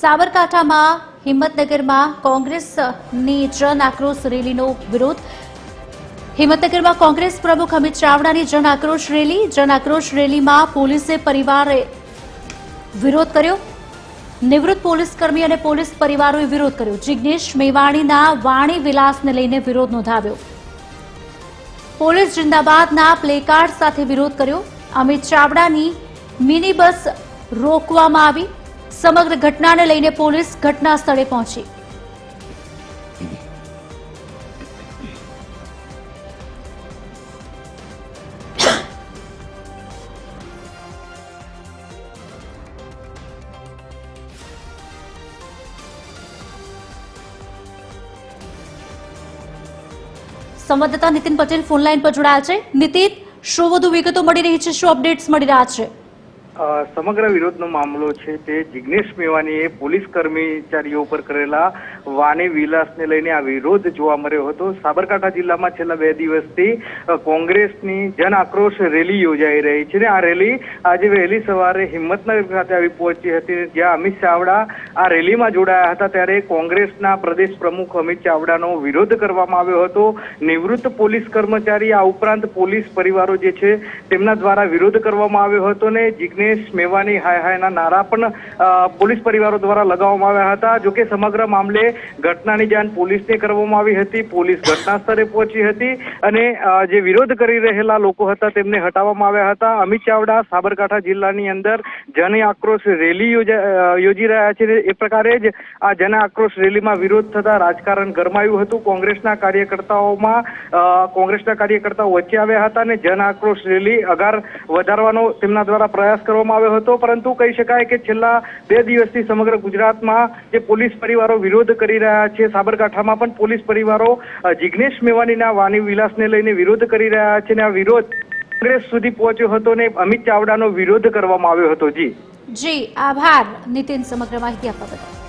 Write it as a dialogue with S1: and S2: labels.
S1: સાબરકાંઠામાં, હિંમતનગરમાં કોંગ્રેસની જન આક્રોશ રેલીનો વિરોધ. હિંમતનગરમાં કોંગ્રેસ પ્રમુખ અમિત ચાવડાની જન આક્રોશ રેલી. જન આક્રોશ રેલીમાં પોલીસે પરિવારે વિરોધ કર્યો. નિવૃત્ત પોલીસ કર્મી અને પોલીસ પરિવારોએ વિરોધ કર્યો. જિગ્નેશ મેવાણીના વાણી વિલાસને લઈને વિરોધ નોંધાવ્યો. પોલીસ જિંદાબાદના પ્લેકાર્ડ સાથે વિરોધ કર્યો. અમિત ચાવડાની મિની બસ રોકવામાં આવી. સમગ્ર ઘટનાને લઈને પોલીસ ઘટના સ્થળે પહોંચી. સંવાદદાતા નીતિન પટેલ ફોનલાઈન પર જોડાયા છે. નીતિન, શું વધુ વિગતો મળી રહી છે? શું અપડેટ્સ મળી રહ્યા છે?
S2: સમગ્ર વિરોધનો મામલો છે તે જિગ્નેશ મેવાનીએ પોલીસ કર્મચારીઓ પર કરેલા વાને વિલાસને લઈને આ વિરોધ જોવા મળ્યો હતો. સાબરકાંઠા જિલ્લામાં છેલ્લા બે દિવસથી કોંગ્રેસની જન આક્રોશ રેલી યોજાઈ રહી છે ને આ રેલી આજે વહેલી સવારે હિંમતનગર ખાતે આવી પહોંચી હતી જ્યાં અમિત ચાવડા આ રેલીમાં જોડાયા હતા. ત્યારે કોંગ્રેસના પ્રદેશ પ્રમુખ અમિત ચાવડાનો વિરોધ કરવામાં આવ્યો હતો. નિવૃત્ત પોલીસ કર્મચારી આ ઉપરાંત પોલીસ પરિવારો જે છે તેમના દ્વારા વિરોધ કરવામાં આવ્યો હતો ને જિગ્નેશ મેવાની હાય હાયના નારા પણ પોલીસ પરિવારો દ્વારા લગાવવામાં આવ્યા હતા. જોકે સમગ્ર મામલે ઘટનાની જાણ પોલીસને કરવામાં આવી હતી. પોલીસ ઘટના સ્થળે પહોંચી હતી અને જે વિરોધ કરી રહેલા લોકો હતા તેમને હટાવવામાં આવ્યા હતા. અમિત ચાવડા સાબરકાંઠા જિલ્લાની અંદર જન આક્રોશ રેલી યોજી રહ્યા છે. એ પ્રકારે જ આ જન આક્રોશ રેલીમાં વિરોધ થતા રાજકારણ ગરમાયું હતું. કોંગ્રેસના કાર્યકર્તાઓમાં કોંગ્રેસના કાર્યકર્તાઓ વચ્ચે આવ્યા હતા અને જન આક્રોશ રેલી અગાર વધારવાનો તેમના દ્વારા પ્રયાસ કરવામાં આવ્યો હતો. પરંતુ કહી શકાય કે છેલ્લા બે દિવસથી સમગ્ર ગુજરાતમાં જે પોલીસ પરિવારો વિરોધ કરી રહ્યા છે, સાબરકાંઠામાં પણ પોલીસ પરિવારો જિગ્નેશ મેવાનીના વાણી વિલાસને લઈને વિરોધ કરી રહ્યા છે અને આ વિરોધ કોંગ્રેસ સુધી પહોંચ્યો હતો ને અમિત ચાવડાનો વિરોધ કરવામાં આવ્યો હતો. જી.
S1: જી, આભાર. નીતિન, સમગ્ર માહિતી આપવા બદલ.